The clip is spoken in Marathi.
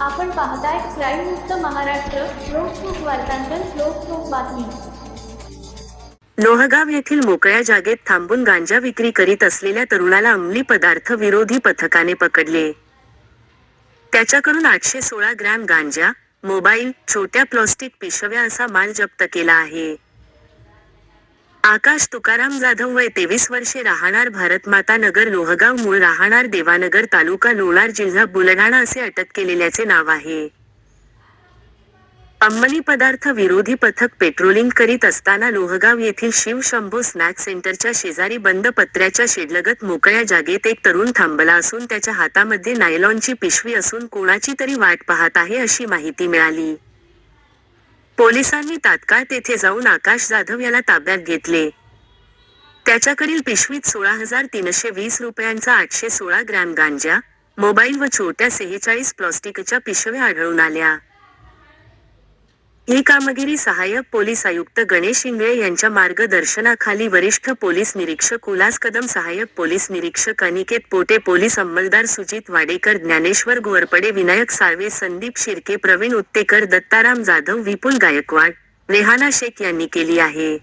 आपण पाहताय क्राईम मुक्त महाराष्ट्र लोकसुख वार्तांकन लोकसुख बातमी. लोहगाव येथील मोकळ्या जागेत थांबून गांजा विक्री करीत असलेल्या तरुणाला अंमली पदार्थ विरोधी पथकाने पकडले. त्याच्याकडून आठशे सोळा ग्रॅम गांजा मोबाईल छोट्या प्लॉस्टिक पिशव्या असा माल जप्त केला आहे. आकाश तुकाराम जाधव वय तेवीस वर्षे राहणार भारतमाता नगर लोहगाव मूळ राहणार देवानगर तालुका लोणार जिल्हा बुलढाणा असे अटक केलेल्याचे नाव आहे. अंमली पदार्थ विरोधी पथक पेट्रोलिंग करीत असताना लोहगाव येथील शिव शंभो स्नॅक सेंटरच्या शेजारी बंद पत्र्याच्या शेडलगत मोकळ्या जागेत एक तरुण थांबला असून त्याच्या हातामध्ये नायलॉनची पिशवी असून कोणाची तरी वाट पाहत आहे अशी माहिती मिळाली. पोलिसांनी तात्काळ तेथे जाऊन आकाश जाधव याला ताब्यात घेतले. त्याच्याकडील पिशवीत सोळा हजार तीनशे वीस रुपयांचा आठशे सोळा ग्रॅम गांजा मोबाईल व छोट्या सेहेचाळीस प्लॉस्टिकच्या पिशव्या आढळून आल्या. ही कामगिरी सहाय्यक पोलीस आयुक्त गणेश इंगळे यांच्या मार्गदर्शनाखाली वरिष्ठ पोलीस निरीक्षक उल्हास कदम सहाय्यक पोलीस निरीक्षक अनिकेत पोटे पोलीस अंमलदार सुजित वाडेकर ज्ञानेश्वर घोरपडे विनायक साळवे संदीप शिर्के प्रवीण उत्तेकर दत्ताराम जाधव विपुल गायकवाड रेहाना शेख यांनी केली आहे.